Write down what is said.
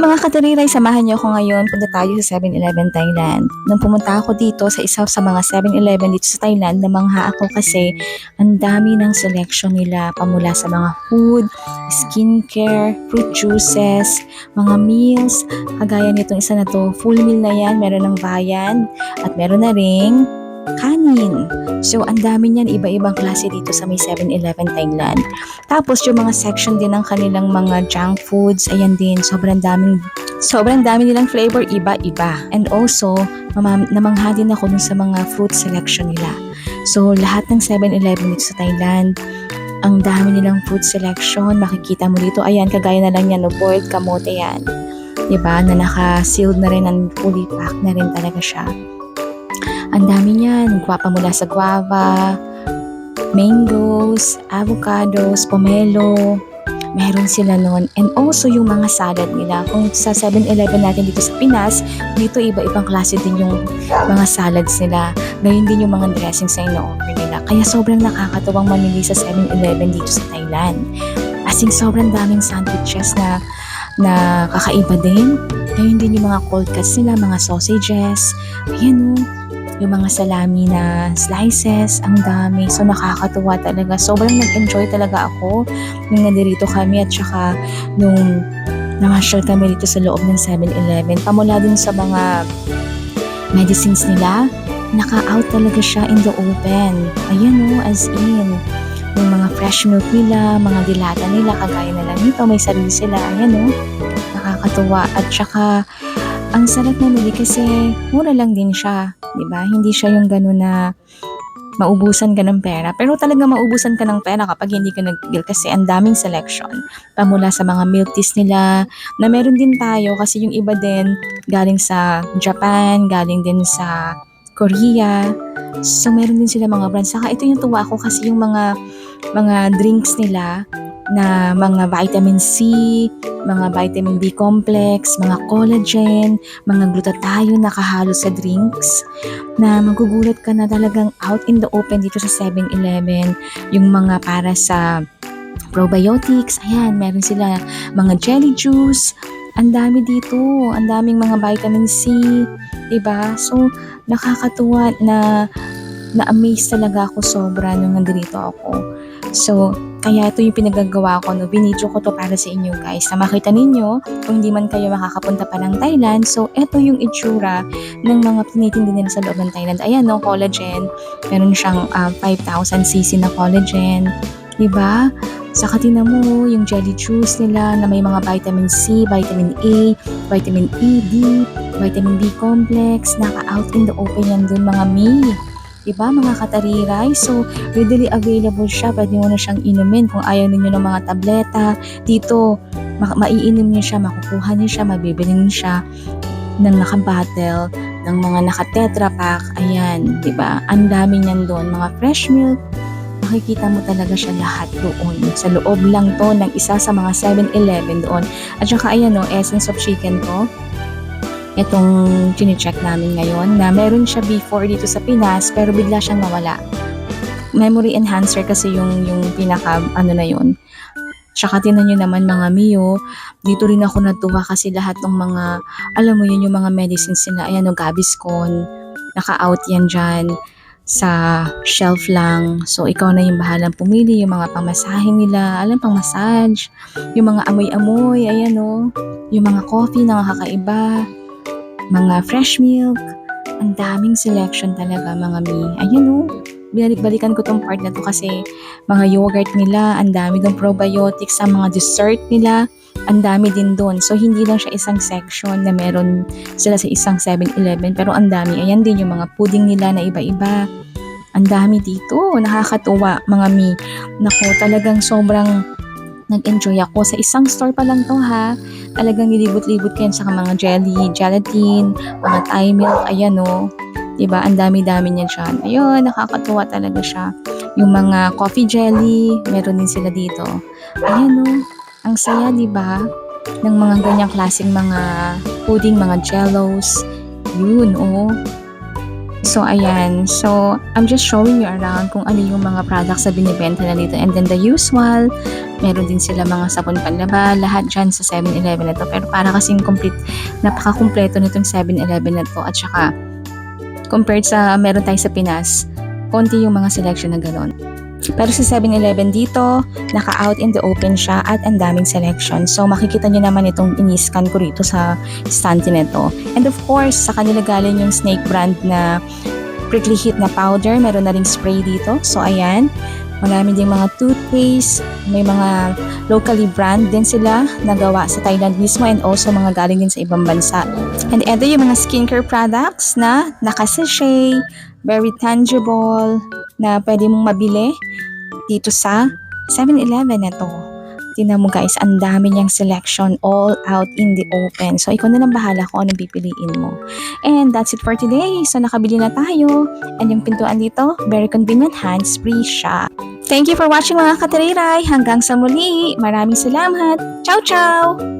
Mga katariray, samahan niyo ako ngayon. Punta tayo sa 7-Eleven Thailand. Nung pumunta ako dito sa isa sa mga 7-Eleven dito sa Thailand, namangha ako kasi ang dami ng selection nila pamula sa mga food, skincare, fruit juices, mga meals. Kagaya nitong isa na to, full meal na yan, meron ng bayan at meron na ring kanin. So, ang dami niyan, iba-ibang klase dito sa may 7-Eleven Thailand. Tapos, yung mga section din ng kanilang mga junk foods, ayan din, sobrang daming, sobrang dami nilang flavor, iba-iba. And also, namangha din ako dun sa mga fruit selection nila. So, lahat ng 7-Eleven dito sa Thailand, ang dami nilang food selection, makikita mo dito, ayan, kagaya na lang yan, no, boiled kamote yan. 'di ba na naka-sealed na rin, and fully packed na rin talaga siya. Ang dami niyan. Guwapa mula sa guava, mangoes, avocados, pomelo. Meron sila nun. And also yung mga salad nila. Kung sa 7-Eleven natin dito sa Pinas, dito iba-ibang klase din yung mga salads nila. Ngayon din yung mga dressings na ino-offer nila. Kaya sobrang nakakatuwang mamili sa 7-Eleven dito sa Thailand. As in, sobrang daming sandwiches na na kakaiba din. Ngayon din yung mga cold cuts nila, mga sausages. Ayan o, yung mga salami na slices, ang dami. So nakakatuwa talaga. Sobrang nag-enjoy talaga ako nung nandirito kami at saka nung namasyal kami dito sa loob ng 7-Eleven. Pamula dun sa mga medicines nila, naka-out talaga siya in the open. Ayan o, as in. Yung mga fresh milk nila, mga dilata nila, kagaya na lang nito, may sarili sila. Ayan o, nakakatuwa. At saka, ang sarap mamili kasi mura lang din siya. 'Di ba? Hindi siya yung gano'n na maubusan ka ng pera. Pero talaga maubusan ka ng pera kapag hindi ka nag-bill kasi ang daming selection. Pamula sa mga milk teas nila na meron din tayo kasi yung iba din galing sa Japan, galing din sa Korea. So meron din sila mga brands. Saka ito yung tuwa ko kasi yung mga mga drinks nila na mga vitamin C, mga vitamin B complex, mga collagen, mga glutathione nakahalo sa drinks na magugulat ka na talagang out in the open dito sa 7-Eleven. Yung mga para sa probiotics, ayan, meron sila mga jelly juice, ang dami dito, ang daming mga vitamin C, 'di ba? So, nakakatuwa na na-amaze talaga ako sobra nung nandito ako. So, kaya ito yung pinagagawa ko, no? Binidyo ko to para sa inyo guys. Na makita ninyo, kung hindi man kayo makakapunta pa ng Thailand, so ito yung itsura ng mga tinitinda nila sa loob ng Thailand. Ayan, no? Collagen. Meron siyang uh, 5,000cc na collagen. Diba? Saka tinan mo yung jelly juice nila na may mga vitamin C, vitamin A, vitamin E, D, vitamin B complex. Naka-out in the open yan dun mga mi. Diba mga katariray? So, readily available siya. Pwede mo na siyang inumin kung ayaw ninyo ng mga tableta. Dito, ma- maiinom niyo siya, makukuha niyo siya, mabibili niyo siya ng nakabattle, ng mga naka-tetra pack. Ayan, diba? Ang dami niyan doon. Mga fresh milk, makikita mo talaga siya lahat doon. Sa loob lang to ng isa sa mga 7-Eleven doon. At saka ayan o, essence of chicken to itong chine-check namin ngayon na meron siya before dito sa Pinas pero bigla siyang nawala. Memory enhancer kasi yung yung pinaka ano na yun. Tsaka tinan nyo naman mga Mio, dito rin ako natuwa kasi lahat ng mga, alam mo yun, yung mga medicines nila, ayan o, Gaviscon, naka-out yan dyan sa shelf lang. So, ikaw na yung bahalang pumili, yung mga pamasahin nila, alam, pang massage, yung mga amoy-amoy, ayan o, yung mga coffee na kakaiba, mga fresh milk. Ang daming selection talaga mga mi. Ayan o. Binalik-balikan ko tong part na to kasi mga yogurt nila, ang dami ng probiotics sa mga dessert nila. Ang dami din doon. So, hindi lang siya isang section na meron sila sa isang 7-Eleven. Pero ang dami. Ayan din yung mga pudding nila na iba-iba. Ang dami dito. Nakakatuwa mga mi. Nako, talagang sobrang nag-enjoy ako. Sa isang store pa lang to ha. Talagang nilibot-libot yan sa mga jelly, gelatin, mga Thai milk, ayan o. Diba? Ang dami-dami niyan siya. Ayun, nakakatuwa talaga siya. Yung mga coffee jelly, meron din sila dito. Ayan o. Ang saya, diba? Ng mga ganyang klaseng mga pudding, mga jellos. Yun, oh. So, ayan. So, I'm just showing you around kung ano yung mga products na binibenta na dito. And then the usual, Meron din sila mga sapon panlaba, lahat dyan sa 7-Eleven na to. Pero para kasing complete, napaka-kumpleto nitong 7-Eleven na to. At saka, compared sa meron tayo sa Pinas, konti yung mga selection na ganon. Pero sa 7-Eleven dito, naka-out in the open siya at ang daming selection. So makikita nyo naman itong in-scan ko rito sa stand nito. And of course, sa kanila galing yung Snake brand na prickly heat na powder. Meron na ring spray dito. So ayan, marami ding mga toothpaste. May mga locally brand din sila nagawa sa Thailand mismo and also mga galing din sa ibang bansa. And ito yung mga skincare products na nakasachet, very tangible, na pwede mong mabili dito sa 7-Eleven na to. Tingnan mo guys, ang dami niyang selection all out in the open. So, ikaw na lang bahala kung anong pipiliin mo. And that's it for today. So, nakabili na tayo. And yung pintuan dito, very convenient, hands-free siya. Thank you for watching mga katiriray. Hanggang sa muli. Maraming salamat. Ciao, ciao!